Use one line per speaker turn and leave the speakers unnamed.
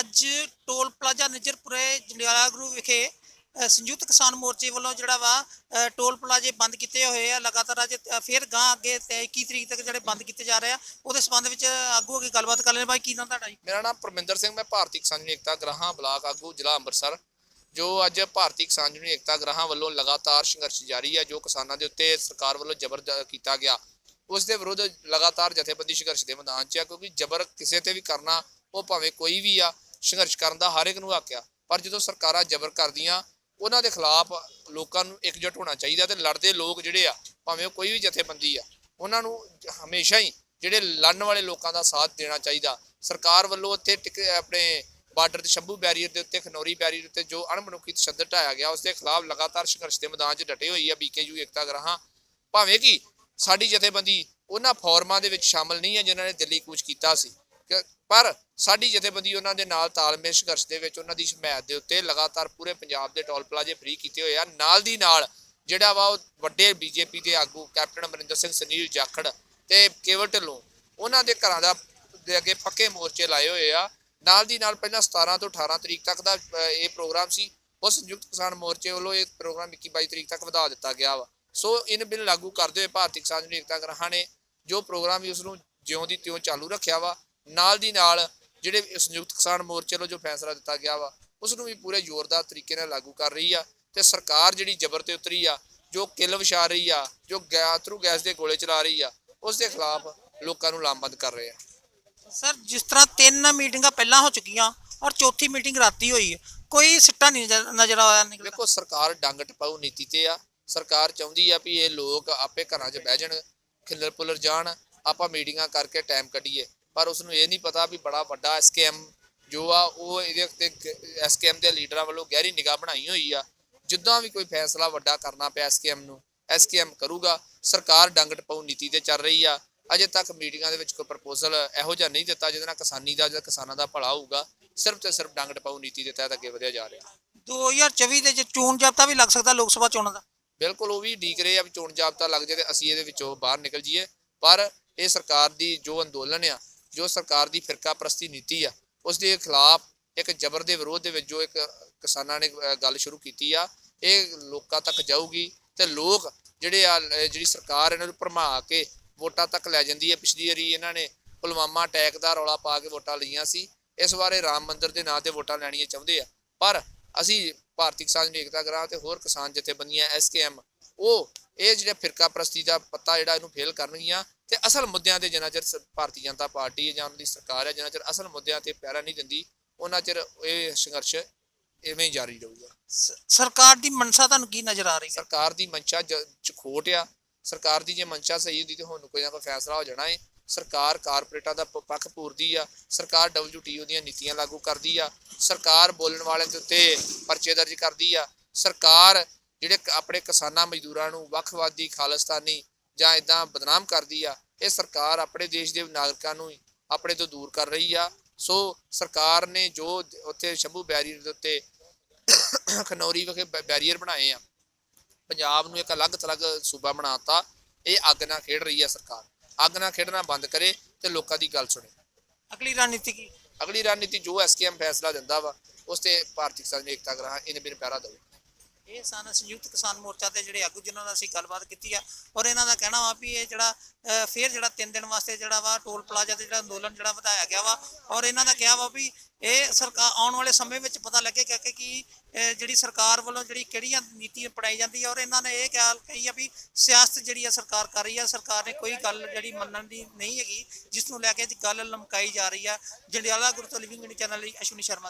ਅੱਜ toll plaza ਨਜਰਪੁਰੇ ਜੰਡਿਆਲਾ ਗੁਰੂ ਵਿਖੇ ਸੰਯੁਕਤ ਕਿਸਾਨ ਮੋਰਚੇ ਵੱਲੋਂ ਜਿਹੜਾ ਵਾ ਟੋਲ ਪਲਾਜ਼ੇ ਬੰਦ ਕੀਤੇ ਹੋਏ ਆ। ਲਗਾਤਾਰ ਅੱਜ ਅ, ਫਿਰ ਗਾਂ ਅੱਗੇ ਤੇ 21 ਤਰੀਕ ਤੱਕ ਜਿਹੜੇ ਬੰਦ ਕੀਤੇ ਜਾ ਰਹੇ ਆ ਉਹਦੇ ਸੰਬੰਧ ਵਿੱਚ ਆਗੂ ਅੱਗੇ ਗੱਲਬਾਤ ਕਰ ਲੈਣੇ ਬਾਈ ਕੀ ਨਾਮ ਤੁਹਾਡਾ ਜੀ?
ਮੇਰਾ ਨਾਮ ਪਰਮਿੰਦਰ ਸਿੰਘ ਮੈਂ ਭਾਰਤੀ ਕਿਸਾਨ ਯੂਨੀਅਨ ਏਕਤਾ ਗ੍ਰਾਹਾਂ ਬਲਾਕ ਆਗੂ ਜ਼ਿਲ੍ਹਾ ਅੰਮ੍ਰਿਤਸਰ। ਜੋ ਅੱਜ ਭਾਰਤੀ ਕਿਸਾਨ ਯੂਨੀਅਨ ਏਕਤਾ ਗ੍ਰਾਹਾਂ ਵੱਲੋਂ ਲਗਾਤਾਰ ਸੰਘਰਸ਼ ਜਾਰੀ ਹੈ ਜੋ ਕਿਸਾਨਾਂ ਦੇ ਉੱਤੇ ਸਰਕਾਰ ਵੱਲੋਂ ਜ਼ਬਰ ਕੀਤਾ ਗਿਆ। ਉਸ ਦੇ ਵਿਰੁੱਧ ਲਗਾਤਾਰ ਜਥੇਬੰਦੀ ਸੰਘਰਸ਼ ਦੇ ਮੈਦਾਨ 'ਚ ਆ ਕਿਉਂਕਿ ਜ਼ਬਰ ਕਿਸੇ ਤੇ ਵੀ ਕਰਨਾ ਉਹ ਭਾਵੇਂ ਕੋਈ ਵੀ ਆ ਸੰਘਰਸ਼ ਕਰਨ ਦਾ ਹਰ ਇੱਕ ਨੂੰ ਹੱਕ ਆ। ਪਰ ਜਦੋਂ ਸਰਕਾਰਾਂ ਜ਼ਬਰ ਕਰਦੀਆਂ, ਉਹਨਾਂ ਦੇ ਖਿਲਾਫ ਲੋਕਾਂ ਨੂੰ ਇਕਜੁੱਟ ਹੋਣਾ ਚਾਹੀਦਾ ਤੇ ਲੜਦੇ ਲੋਕ ਜਿਹੜੇ ਆ, ਭਾਵੇਂ ਉਹ ਕੋਈ ਵੀ ਜਥੇਬੰਦੀ ਆ, ਉਹਨਾਂ ਨੂੰ ਹਮੇਸ਼ਾ ਹੀ ਜਿਹੜੇ ਲੜਨ ਵਾਲੇ ਲੋਕਾਂ ਦਾ ਸਾਥ ਦੇਣਾ ਚਾਹੀਦਾ। ਸਰਕਾਰ ਵੱਲੋਂ ਉੱਥੇ ਟਿਕ ਆਪਣੇ ਬਾਰਡਰ ਤੇ ਸ਼ੰਭੂ ਬੈਰੀਅਰ ਦੇ ਉੱਤੇ, ਖਨੌਰੀ ਬੈਰੀਅਰ ਉੱਤੇ ਜੋ ਅਣਮਨੁੱਖੀ ਤਸ਼ੱਦਦ ਢਾਇਆ ਗਿਆ ਉਸ ਦੇ ਖਿਲਾਫ ਲਗਾਤਾਰ ਸੰਘਰਸ਼ ਦੇ ਮੈਦਾਨ 'ਚ ਡਟੇ ਹੋਈ ਆ ਬੀਕੇਯੂ ਏਕਤਾ ਗ੍ਰਾਹਾਂ। ਭਾਵੇਂ ਕਿ ਸਾਡੀ ਜਥੇਬੰਦੀ ਉਹਨਾਂ ਫੋਰਮਾਂ ਦੇ ਵਿੱਚ ਸ਼ਾਮਲ ਨਹੀਂ ਹੈ ਜਿਨ੍ਹਾਂ ਨੇ ਦਿੱਲੀ ਕੂਚ ਕੀਤਾ ਸੀ। ਪਰ ਸਾਡੀ ਜਥੇਬੰਦੀ ਉਹਨਾਂ ਦੇ ਨਾਲ ਤਾਲਮੇਲ ਸੰਘਰਸ਼ ਦੇ ਵਿੱਚ ਉਹਨਾਂ ਦੀ ਹਮਾਇਤ ਦੇ ਉੱਤੇ ਲਗਾਤਾਰ ਪੂਰੇ ਪੰਜਾਬ ਦੇ ਟੋਲ ਪਲਾਜ਼ੇ ਫ੍ਰੀ ਕੀਤੇ ਹੋਏ ਆ। ਨਾਲ ਦੀ ਨਾਲ ਜਿਹੜਾ ਵਾ ਉਹ ਵੱਡੇ ਬੀਜੇਪੀ ਦੇ ਆਗੂ ਕੈਪਟਨ ਅਮਰਿੰਦਰ ਸਿੰਘ, ਸੁਨੀਲ ਜਾਖੜ ਤੇ ਕੇਵਲ ਢਿੱਲੋਂ ਉਹਨਾਂ ਦੇ ਘਰਾਂ ਦਾ ਦੇ ਅੱਗੇ ਪੱਕੇ ਮੋਰਚੇ ਲਾਏ ਹੋਏ ਆ। ਨਾਲ ਦੀ ਨਾਲ ਪਹਿਲਾਂ 17 ਤੋਂ 18 ਤਰੀਕ ਤੱਕ ਦਾ ਇਹ ਪ੍ਰੋਗਰਾਮ ਸੀ। ਉਸ ਸੰਯੁਕਤ ਕਿਸਾਨ ਮੋਰਚੇ ਵੱਲੋਂ ਇਹ ਪ੍ਰੋਗਰਾਮ 21 22 ਤਰੀਕ ਤੱਕ ਵਧਾ ਦਿੱਤਾ ਗਿਆ ਵਾ। ਸੋ ਇਨ ਬਿੱਲ ਲਾਗੂ ਕਰਦੇ ਹੋਏ ਭਾਰਤੀ ਕਿਸਾਨ ਯੂਨੀਅਨ ਏਕਤਾ ਗ੍ਰਾਹਾਂ ਨੇ ਜੋ ਪ੍ਰੋਗਰਾਮ ਵੀ ਉਸ ਨੂੰ ਜਿਉਂ ਦੀ ਤਿਉਂ ਚਾਲੂ ਰੱਖਿਆ ਵਾ ਨਾਲ ਦੀ ਨਾਲ ਜਿਹੜੇ ਸੰਯੁਕਤ ਕਿਸਾਨ ਮੋਰਚੇ ਵੱਲੋਂ ਜੋ ਫੈਸਲਾ ਦਿੱਤਾ ਗਿਆ ਵਾ ਉਸ ਨੂੰ ਵੀ ਪੂਰੇ ਜ਼ੋਰਦਾਰ ਤਰੀਕੇ ਨਾਲ ਲਾਗੂ ਕਰ ਰਹੀ ਆ ਤੇ ਸਰਕਾਰ ਜਿਹੜੀ ਜ਼ਬਰ ਤੇ ਉਤਰੀ ਆ ਜੋ ਕਿੱਲ ਵਿਛਾ ਰਹੀ ਆ ਜੋ ਗੈਥਰੂ ਗੈਸ ਦੇ ਗੋਲੇ ਚਲਾ ਰਹੀ ਆ ਉਸ ਦੇ ਖਿਲਾਫ ਲੋਕਾਂ ਨੂੰ ਲਾਮਬੰਦ ਕਰ ਰਹੇ ਆ।
ਸਰ ਜਿਸ ਤਰ੍ਹਾਂ ਤਿੰਨ ਮੀਟਿੰਗਾਂ ਪਹਿਲਾਂ ਹੋ ਚੁੱਕੀਆਂ ਔਰ ਚੌਥੀ ਮੀਟਿੰਗ ਰਾਤੀ ਹੋਈ ਹੈ ਕੋਈ ਸਿੱਟਾ ਨਹੀਂ ਨਜ਼ਰ- ਆਇਆ ਨਿਕਲਦਾ
ਵੇਖੋ ਸਰਕਾਰ ਡੰਗ ਟਪਾਊ ਨੀਤੀ ਤੇ ਆ ਸਰਕਾਰ ਚਾਹੁੰਦੀ ਆ ਵੀ ਇਹ ਲੋਕ ਆਪੇ ਘਰਾਂ 'ਚ ਬਹਿ ਜਾਣ ਖਿੱਲਰ ਪੁਲਰ ਜਾਣ ਆਪਾਂ ਮੀਟਿੰਗਾਂ ਕਰਕੇ ਟਾਈਮ ਕੱਢੀਏ। ਪਰ ਉਸ ਨੂੰ ਇਹ ਨਹੀਂ ਪਤਾ ਵੀ ਬੜਾ ਵੱਡਾ ਐਸਕੇਐਮ ਜੋ ਆ ਉਹ ਇਹਦੇ ਉੱਤੇ ਐਸਕੇਐਮ ਦੇ ਲੀਡਰਾਂ ਵੱਲੋਂ ਗਹਿਰੀ ਨਿਗਾਹ ਬਣਾਈ ਹੋਈ ਆ। ਜਿੱਦਾਂ ਵੀ ਕੋਈ ਫੈਸਲਾ ਵੱਡਾ ਕਰਨਾ ਪਿਆ ਐਸਕੇਐਮ ਨੂੰ ਐਸਕੇਐਮ ਕਰੂਗਾ ਸਰਕਾਰ ਡੰਗ ਟਪਾਊ ਨੀਤੀ ਤੇ ਚੱਲ ਰਹੀ ਆ। ਅਜੇ ਤੱਕ ਮੀਟਿੰਗਾਂ ਦੇ ਵਿੱਚ ਕੋਈ ਪ੍ਰਪੋਜ਼ਲ ਇਹੋ ਜਿਹਾ ਨਹੀਂ ਦਿੱਤਾ ਜਿਹਦੇ ਨਾਲ ਕਿਸਾਨੀ ਦਾ ਜਾਂ ਕਿਸਾਨਾਂ ਦਾ ਭਲਾ ਹੋਊਗਾ। ਸਿਰਫ ਤੇ ਸਿਰਫ ਡੰਗ ਟਪਾਊ ਨੀਤੀ ਦੇ ਤਹਿਤ ਅੱਗੇ ਵਧਿਆ ਜਾ ਰਿਹਾ।
2024 ਦੇ ਚ ਚੋਣ ਜਾਬਤਾ ਵੀ ਲੱਗ ਸਕਦਾ ਲੋਕ ਸਭਾ ਚੋਣਾਂ ਦਾ।
ਬਿਲਕੁਲ ਉਹ ਵੀ ਡੀਕ ਰਹੇ ਆ ਵੀ ਚੋਣ ਜਾਬਤਾ ਲੱਗ ਤੇ ਅਸੀਂ ਇਹਦੇ ਵਿੱਚੋਂ ਬਾਹਰ ਨਿਕਲ ਜਾਈਏ। ਪਰ ਇਹ ਸਰਕਾਰ ਦੀ ਜੋ ਅੰਦੋਲਨ ਆ ਜੋ ਸਰਕਾਰ ਦੀ ਫਿਰਕਾ ਪ੍ਰਸਤੀ ਨੀਤੀ ਆ ਉਸ ਦੇ ਖਿਲਾਫ ਇੱਕ ਜ਼ਬਰ ਦੇ ਵਿਰੋਧ ਦੇ ਵਿੱਚ ਜੋ ਇੱਕ ਕਿਸਾਨਾਂ ਨੇ ਗੱਲ ਸ਼ੁਰੂ ਕੀਤੀ ਆ, ਇਹ ਲੋਕਾਂ ਤੱਕ ਜਾਊਗੀ ਤੇ ਲੋਕ ਜਿਹੜੇ ਆ ਜਿਹੜੀ ਸਰਕਾਰ ਇਹਨਾਂ ਨੂੰ ਭਰਮਾ ਕੇ ਵੋਟਾਂ ਤੱਕ ਲੈ ਜਾਂਦੀ ਹੈ ਪਿਛਲੀ ਵਾਰੀ ਇਹਨਾਂ ਨੇ ਪੁਲਵਾਮਾ ਅਟੈਕ ਦਾ ਰੌਲਾ ਪਾ ਕੇ ਵੋਟਾਂ ਲਈਆਂ ਸੀ, ਇਸ ਵਾਰੇ ਰਾਮ ਮੰਦਿਰ ਦੇ ਨਾਂ ਤੇ ਵੋਟਾਂ ਲੈਣੀਆਂ ਚਾਹੁੰਦੇ ਆ, ਪਰ ਅਸੀਂ ਭਾਰਤੀ ਕਿਸਾਨ ਏਕਤਾ ਗ੍ਰਾਹ ਤੇ ਹੋਰ ਕਿਸਾਨ ਜਥੇਬੰਦੀਆਂ ਐਸਕੇਐਮ ਉਹ ਇਹ ਜਿਹੜਾ ਫਿਰਕਾ ਪ੍ਰਸਤੀ ਦਾ ਪੱਤਾ ਜਿਹੜਾ ਇਹਨੂੰ ਫੇਲ ਕਰਨਗੀਆਂ ਤੇ ਅਸਲ ਮੁੱਦਿਆਂ ਤੇ ਜਿੰਨਾ ਚਿਰ ਭਾਰਤੀ ਜਨਤਾ ਪਾਰਟੀ ਜਾਂ ਉਹਨਾਂ ਦੀ ਸਰਕਾਰ ਹੈ ਜਿੰਨਾ ਚਿਰ ਅਸਲ ਮੁੱਦਿਆਂ ਤੇ ਪੈਰਾ ਨਹੀਂ ਦਿੰਦੀ ਉਹਨਾਂ ਚਿਰ ਇਹ ਸੰਘਰਸ਼ ਇਵੇਂ ਹੀ ਜਾਰੀ ਰਹੂਗਾ।
ਸਰਕਾਰ ਦੀ ਮਨਸਾ ਤੁਹਾਨੂੰ ਕੀ ਨਜ਼ਰ ਆ ਰਹੀ ਹੈ?
ਸਰਕਾਰ ਦੀ ਮਨਸ਼ਾ ਚ ਖੋਟ ਆ। ਸਰਕਾਰ ਦੀ ਜੇ ਮਨਸ਼ਾ ਸਹੀ ਹੁੰਦੀ ਤੇ ਹੁਣ ਕੋਈ ਨਾ ਕੋਈ ਫੈਸਲਾ ਹੋ ਜਾਣਾ ਏ। ਸਰਕਾਰ ਕਾਰਪੋਰੇਟਾਂ ਦਾ ਪੱਖ ਪੂਰਦੀ ਆ। ਸਰਕਾਰ WTO ਦੀਆਂ ਨੀਤੀਆਂ ਲਾਗੂ ਕਰਦੀ ਆ। ਸਰਕਾਰ ਬੋਲਣ ਵਾਲਿਆਂ ਦੇ ਉੱਤੇ ਪਰਚੇ ਦਰਜ ਕਰਦੀ ਆ। ਸਰਕਾਰ ਜਿਹੜੇ ਆਪਣੇ ਕਿਸਾਨਾਂ ਮਜ਼ਦੂਰਾਂ ਨੂੰ ਵੱਖਵਾਦੀ ਖਾਲਿਸਤਾਨੀ ਜਾਂ ਇਦਾਂ ਬਦਨਾਮ ਕਰਦੀ ਆ ਇਹ ਸਰਕਾਰ ਆਪਣੇ ਦੇਸ਼ ਦੇ ਨਾਗਰਿਕਾਂ ਨੂੰ ਹੀ ਆਪਣੇ ਤੋਂ ਦੂਰ ਕਰ ਰਹੀ ਆ। ਸੋ ਸਰਕਾਰ ਨੇ ਜੋ ਉੱਥੇ ਸ਼ੰਭੂ ਬੈਰੀਅਰ ਦੇ ਉੱਤੇ ਖਨੌਰੀ ਵਿਖੇ ਬੈਰੀਅਰ ਬਣਾਏ ਆ ਪੰਜਾਬ ਨੂੰ ਇੱਕ ਅਲੱਗ ਥਲੱਗ ਸੂਬਾ ਬਣਾਤਾ ਇਹ ਅੱਗ ਨਾਲ ਖੇਡ ਰਹੀ ਹੈ ਸਰਕਾਰ। ਅੱਗ ਨਾਲ ਖੇਡਣਾ ਬੰਦ ਕਰੇ ਤੇ ਲੋਕਾਂ ਦੀ ਗੱਲ ਸੁਣੇ।
ਅਗਲੀ ਰਣਨੀਤੀ ਕੀ?
ਅਗਲੀ ਰਣਨੀਤੀ ਜੋ ਐਸਕੇਐਮ ਫੈਸਲਾ ਦਿੰਦਾ ਵਾ ਉਸ ਤੇ ਭਾਰਤੀ ਕਿਸਾਨ ਏਕਤਾ ਗ੍ਰਾਹਾਂ ਇਹਨੇ ਬਿਨ ਪੈਰਾ ਦਊ
ਇਹ ਸਨ ਸੰਯੁਕਤ ਕਿਸਾਨ ਮੋਰਚਾ ਦੇ ਜਿਹੜੇ ਆਗੂ ਜਿਨ੍ਹਾਂ ਨਾਲ ਅਸੀਂ ਗੱਲਬਾਤ ਕੀਤੀ ਆ ਔਰ ਇਹਨਾਂ ਦਾ ਕਹਿਣਾ ਵਾ ਵੀ ਇਹ ਜਿਹੜਾ ਅ, ਫੇਰ ਜਿਹੜਾ 3 ਦਿਨ ਵਾਸਤੇ ਜਿਹੜਾ ਵਾ ਟੋਲ ਪਲਾਜ਼ਾ ਤੇ ਜਿਹੜਾ ਅੰਦੋਲਨ ਜਿਹੜਾ ਵਧਾਇਆ ਗਿਆ ਵਾ ਔਰ ਇਹਨਾਂ ਦਾ ਕਿਹਾ ਵਾ ਵੀ ਇਹ ਸਰਕਾਰ ਆਉਣ ਵਾਲੇ ਸਮੇਂ ਵਿੱਚ ਪਤਾ ਲੱਗੇਗਾ ਕਿ ਕੀ ਜਿਹੜੀ ਸਰਕਾਰ ਵੱਲੋਂ ਜਿਹੜੀ ਕਿਹੜੀਆਂ ਨੀਤੀਆਂ ਅਪਣਾਈ ਜਾਂਦੀ ਹੈ ਔਰ ਇਹਨਾਂ ਨੇ ਇਹ ਗੱਲ ਕਹੀ ਆ ਵੀ ਸਿਆਸਤ ਜਿਹੜੀ ਆ ਸਰਕਾਰ ਕਰ ਰਹੀ ਆ ਸਰਕਾਰ ਨੇ ਕੋਈ ਗੱਲ ਜਿਹੜੀ ਮੰਨਣ ਦੀ ਨਹੀਂ ਹੈਗੀ ਜਿਸ ਨੂੰ ਲੈ ਕੇ ਗੱਲ ਲਮਕਾਈ ਜਾ ਰਹੀ ਆ। ਜੰਡਿਆਲਾ ਗੁਰੂ ਤੋਂ ਲਿਵਿੰਗ ਚੈਨਲ ਲਈ ਅਸ਼ਵਨੀ ਸ਼ਰਮਾ ਦੀ